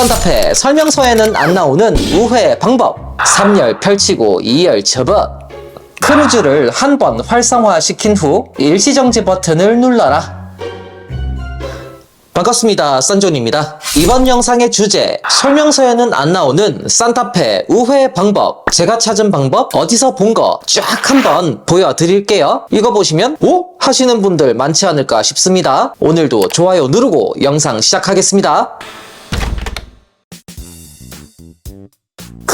산타페 설명서에는 안 나오는 우회 방법 3열 펼치고 2열 접어 크루즈를 한 번 활성화시킨 후 일시정지 버튼을 눌러라 반갑습니다. 썬존입니다. 이번 영상의 주제, 설명서에는 안 나오는 산타페 우회 방법. 제가 찾은 방법, 어디서 본 거 쫙 한번 보여드릴게요. 이거 보시면, 오? 하시는 분들 많지 않을까 싶습니다. 오늘도 좋아요 누르고 영상 시작하겠습니다. Thank you.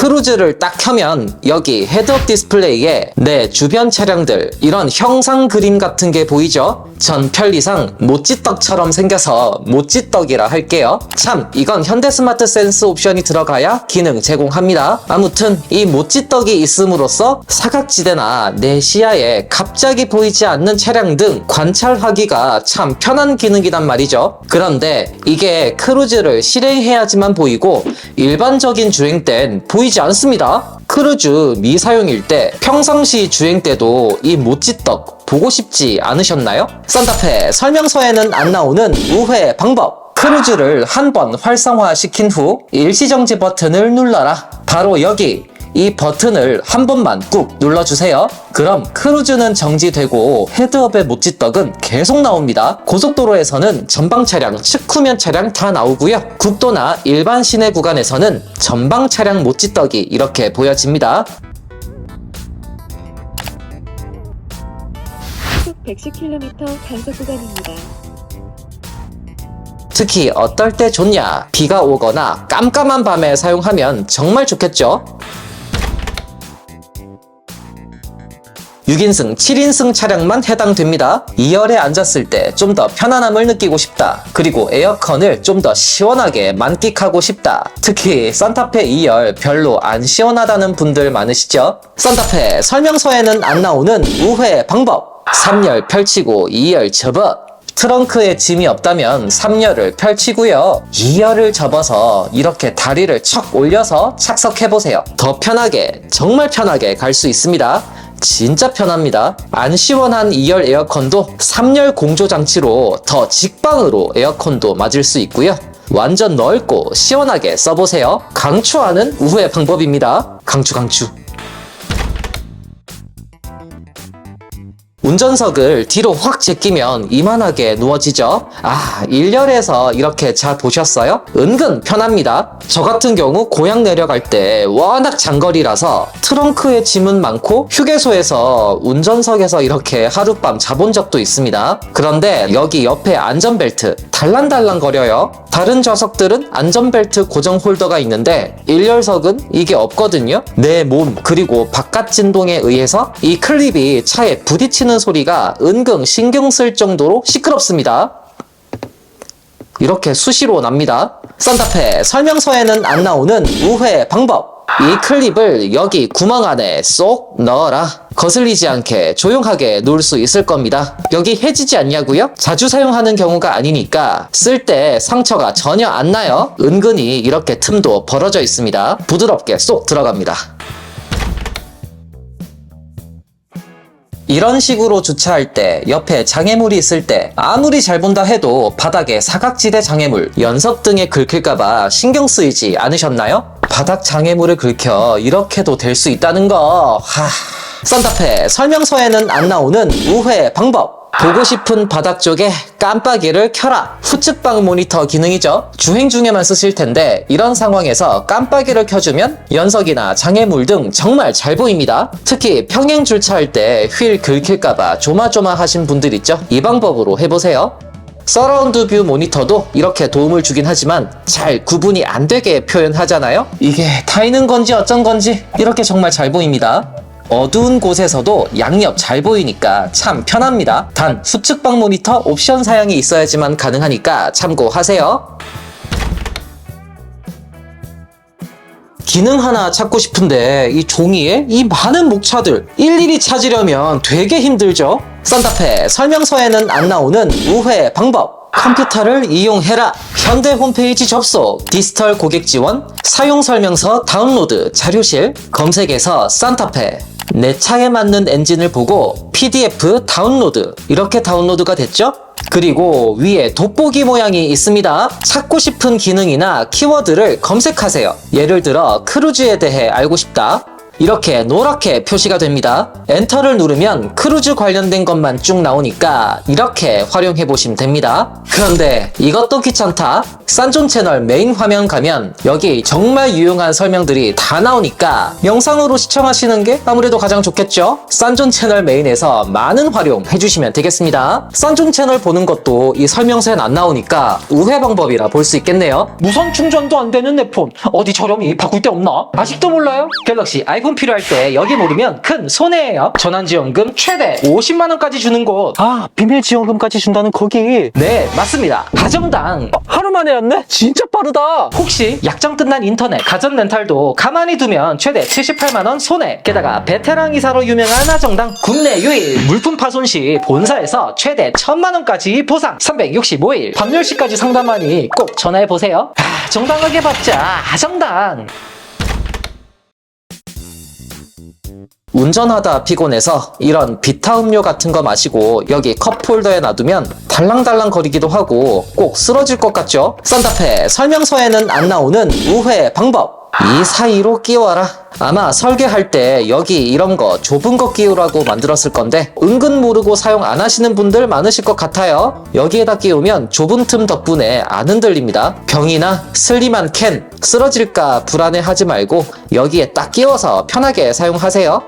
크루즈를 딱 켜면 여기 헤드업 디스플레이에 내 주변 차량들 이런 형상 그림 같은 게 보이죠? 전 편리상 모찌떡처럼 생겨서 모찌떡이라 할게요. 참 이건 현대 스마트 센스 옵션이 들어가야 기능 제공합니다. 아무튼 이 모찌떡이 있음으로써 사각지대나 내 시야에 갑자기 보이지 않는 차량 등 관찰하기가 참 편한 기능이란 말이죠. 그런데 이게 크루즈를 실행해야지만 보이고 일반적인 주행 땐 보이지 않습니다. 크루즈 미사용일 때 평상시 주행 때도 이 모찌떡 보고 싶지 않으셨나요? 산타페 설명서에는 안 나오는 우회 방법 크루즈를 한 번 활성화시킨 후 일시정지 버튼을 눌러라 바로 여기 이 버튼을 한 번만 꾹 눌러주세요. 그럼 크루즈는 정지되고 헤드업의 모찌떡은 계속 나옵니다. 고속도로에서는 전방 차량, 측후면 차량 다 나오고요. 국도나 일반 시내 구간에서는 전방 차량 모찌떡이 이렇게 보여집니다. 시속 110km 단속 구간입니다. 특히 어떨 때 좋냐? 비가 오거나 깜깜한 밤에 사용하면 정말 좋겠죠? 6인승, 7인승 차량만 해당됩니다. 2열에 앉았을 때 좀 더 편안함을 느끼고 싶다. 그리고 에어컨을 좀 더 시원하게 만끽하고 싶다. 특히 산타페 2열 별로 안 시원하다는 분들 많으시죠? 산타페 설명서에는 안 나오는 우회 방법. 3열 펼치고 2열 접어. 트렁크에 짐이 없다면 3열을 펼치고요. 2열을 접어서 이렇게 다리를 척 올려서 착석해보세요. 더 편하게, 정말 편하게 갈 수 있습니다. 진짜 편합니다. 안 시원한 2열 에어컨도 3열 공조 장치로 더 직방으로 에어컨도 맞을 수 있고요. 완전 넓고 시원하게 써보세요. 강추하는 우회 방법입니다. 강추 강추. 운전석을 뒤로 확 제끼면 이만하게 누워지죠? 아, 1열에서 이렇게 자 보셨어요? 은근 편합니다. 저 같은 경우 고향 내려갈 때 워낙 장거리라서 트렁크에 짐은 많고 휴게소에서 운전석에서 이렇게 하룻밤 자본 적도 있습니다. 그런데 여기 옆에 안전벨트 달랑달랑 거려요. 다른 좌석들은 안전벨트 고정 홀더가 있는데 1열석은 이게 없거든요. 내 몸 그리고 바깥 진동에 의해서 이 클립이 차에 부딪히는 소리가 은근 신경 쓸 정도로 시끄럽습니다. 이렇게 수시로 납니다. 산타페 설명서에는 안 나오는 우회 방법. 이 클립을 여기 구멍 안에 쏙 넣어라. 거슬리지 않게 조용하게 놓을 수 있을 겁니다. 여기 해지지 않냐고요? 자주 사용하는 경우가 아니니까 쓸 때 상처가 전혀 안 나요. 은근히 이렇게 틈도 벌어져 있습니다. 부드럽게 쏙 들어갑니다. 이런 식으로 주차할 때 옆에 장애물이 있을 때 아무리 잘 본다 해도 바닥에 사각지대 장애물, 연석 등에 긁힐까봐 신경 쓰이지 않으셨나요? 바닥 장애물을 긁혀 이렇게도 될 수 있다는 거. 하... 산타페 설명서에는 안 나오는 우회 방법. 보고 싶은 바닥 쪽에 깜빡이를 켜라. 후측방 모니터 기능이죠. 주행 중에만 쓰실 텐데 이런 상황에서 깜빡이를 켜주면 연석이나 장애물 등 정말 잘 보입니다. 특히 평행 주차할 때 휠 긁힐까봐 조마조마하신 분들 있죠. 이 방법으로 해보세요. 서라운드 뷰 모니터도 이렇게 도움을 주긴 하지만 잘 구분이 안 되게 표현하잖아요? 이게 타이는 건지 어쩐 건지 이렇게 정말 잘 보입니다. 어두운 곳에서도 양옆 잘 보이니까 참 편합니다. 단 수측방 모니터 옵션 사양이 있어야지만 가능하니까 참고하세요. 기능 하나 찾고 싶은데 이 종이에 이 많은 목차들 일일이 찾으려면 되게 힘들죠? 산타페 설명서에는 안 나오는 우회 방법 컴퓨터를 이용해라 현대 홈페이지 접속 디지털 고객 지원 사용 설명서 다운로드 자료실 검색에서 산타페 내 차에 맞는 엔진을 보고 PDF 다운로드 이렇게 다운로드가 됐죠? 그리고 위에 돋보기 모양이 있습니다. 찾고 싶은 기능이나 키워드를 검색하세요. 예를 들어 크루즈에 대해 알고 싶다. 이렇게 노랗게 표시가 됩니다. 엔터를 누르면 크루즈 관련된 것만 쭉 나오니까 이렇게 활용해 보시면 됩니다. 그런데 이것도 귀찮다. 싼존 채널 메인 화면 가면 여기 정말 유용한 설명들이 다 나오니까 영상으로 시청하시는 게 아무래도 가장 좋겠죠? 싼존 채널 메인에서 많은 활용 해 주시면 되겠습니다. 싼존 채널 보는 것도 이 설명서엔 안 나오니까 우회 방법이라 볼 수 있겠네요. 무선 충전도 안 되는 내 폰 어디 저렴이 바꿀 데 없나? 아직도 몰라요? 갤럭시 아이폰 필요할 때 여기 모르면 큰 손해예요. 전환지원금 최대 50만 원까지 주는 곳. 아, 비밀 지원금까지 준다는 거기. 네, 맞습니다. 가정당. 하루 만에 왔네? 진짜 빠르다. 혹시 약정 끝난 인터넷 가전 렌탈도 가만히 두면 최대 78만 원 손해. 게다가 베테랑 이사로 유명한 하정당 국내 유일 물품 파손 시 본사에서 최대 1000만 원까지 보상. 365일 밤 10시까지 상담하니 꼭 전화해 보세요. 아, 정당하게 받자. 하정당. 운전하다 피곤해서 이런 비타 음료 같은 거 마시고 여기 컵 홀더에 놔두면 달랑달랑 거리기도 하고 꼭 쓰러질 것 같죠? 산타페 설명서에는 안 나오는 우회 방법. 이 사이로 끼워라. 아마 설계할 때 여기 이런 거 좁은 거 끼우라고 만들었을 건데 은근 모르고 사용 안 하시는 분들 많으실 것 같아요. 여기에다 끼우면 좁은 틈 덕분에 안 흔들립니다. 병이나 슬림한 캔 쓰러질까 불안해하지 말고 여기에 딱 끼워서 편하게 사용하세요.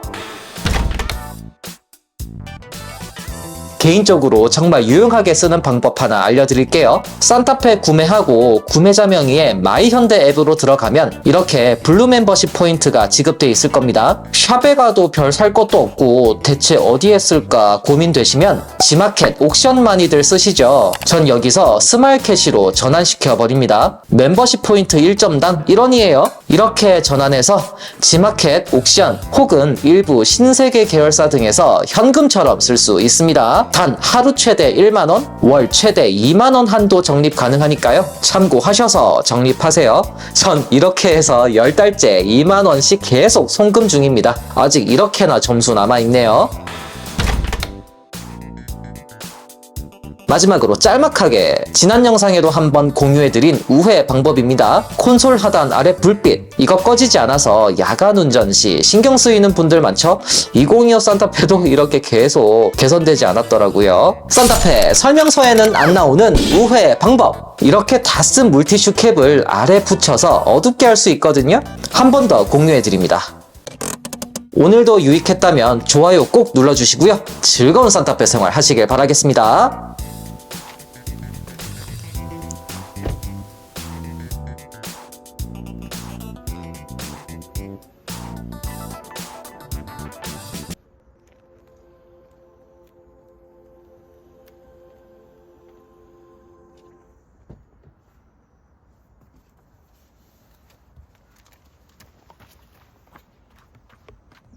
개인적으로 정말 유용하게 쓰는 방법 하나 알려드릴게요. 산타페 구매하고 구매자 명의의 마이현대 앱으로 들어가면 이렇게 블루 멤버십 포인트가 지급돼 있을 겁니다. 샵에 가도 별 살 것도 없고 대체 어디에 쓸까 고민되시면 지마켓 옥션 많이들 쓰시죠. 전 여기서 스마일 캐시로 전환시켜 버립니다. 멤버십 포인트 1점당 1원이에요. 이렇게 전환해서 지마켓 옥션 혹은 일부 신세계 계열사 등에서 현금처럼 쓸 수 있습니다. 단 하루 최대 1만원, 월 최대 2만원 한도 적립 가능하니까요. 참고하셔서 적립하세요. 전 이렇게 해서 10달째 2만원씩 계속 송금 중입니다. 아직 이렇게나 점수 남아있네요. 마지막으로 짤막하게 지난 영상에도 한번 공유해드린 우회 방법입니다. 콘솔 하단 아래 불빛 이거 꺼지지 않아서 야간 운전 시 신경 쓰이는 분들 많죠? 2025 산타페도 이렇게 계속 개선되지 않았더라고요. 산타페 설명서에는 안 나오는 우회 방법 이렇게 다 쓴 물티슈 캡을 아래 붙여서 어둡게 할 수 있거든요. 한 번 더 공유해드립니다. 오늘도 유익했다면 좋아요 꼭 눌러주시고요. 즐거운 산타페 생활 하시길 바라겠습니다.